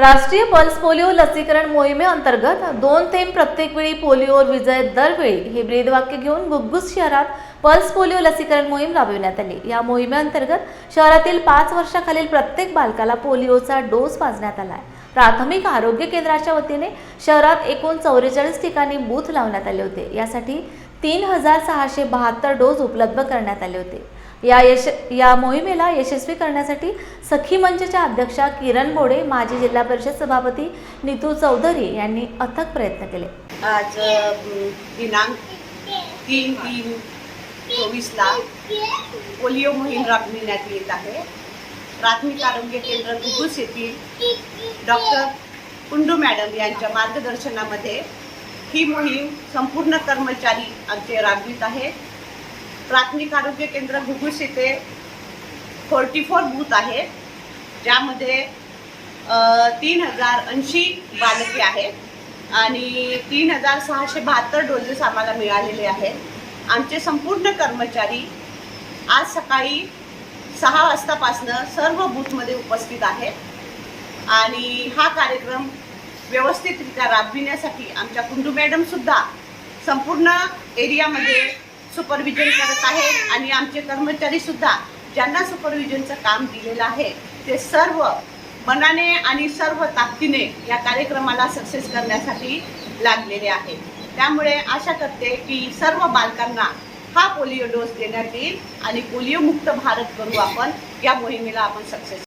राष्ट्रीय pulse polio लसीकरण मोहिमेअंतर्गत दोन थेंब प्रत्येक वेळी पोलिओवर विजय दरवेळी हे ब्रीदवाक्य घेऊन गुग्गुस शहरात पल्स पोलिओ लसीकरण मोहीम राबविण्यात आली. या मोहिमेअंतर्गत शहरातील पाच वर्षाखालील प्रत्येक बालकाला पोलिओचा डोस वाजण्यात आला आहे प्राथमिक आरोग्य केंद्राच्या वतीने शहरात एकूण चौवेचाळीस ठिकाणी बूथ लावण्यात आले होते. यासाठी तीन हजार सहाशे बहात्तर डोस उपलब्ध करण्यात आले होते. या यश या मोहिमेला यशस्वी करण्यासाठी सखी मंचच्या अध्यक्षा किरण बोडे माजी जिल्हा परिषद सभापती नितू चौधरी यांनी अथक प्रयत्न केले. आज दिनांक तीन तीन चोवीसला पोलिओ मोहीम राबविण्यात येत आहे. प्राथमिक आरोग्य केंद्र घुगुस येथील डॉक्टर कुंडू मॅडम यांच्या मार्गदर्शनामध्ये ही मोहीम संपूर्ण कर्मचारी आमचे राबवित आहे. प्राथमिक आरोग्य केंद्र घुगुस येथे फोर्टी फोर बूथ आहे ज्यामध्ये तीन हजार ऐंशी बालके आहेत आणि तीन हजार सहाशे बहात्तर डोजेस आम्हाला मिळालेले आहेत. आमचे संपूर्ण कर्मचारी आज सकाळी सहा वाजतापासनं सर्व बूथमध्ये उपस्थित आहेत आणि हा कार्यक्रम व्यवस्थितरित्या राबविण्यासाठी आमच्या कुंडू मॅडमसुद्धा संपूर्ण एरियामध्ये सुपरविजन करत आहेत आणि आमचे कर्मचारीसुद्धा ज्यांना सुपरविजनचं काम दिलेलं आहे ते सर्व मनाने आणि सर्व ताकदीने या कार्यक्रमाला सक्सेस करण्यासाठी लागलेले आहेत त्यामुळे आशा करते की सर्व बालकांना हा पोलिओ डोस देण्यात येईल आणि पोलिओ मुक्त भारत करू आपण. या मोहिमेला आपण सक्सेस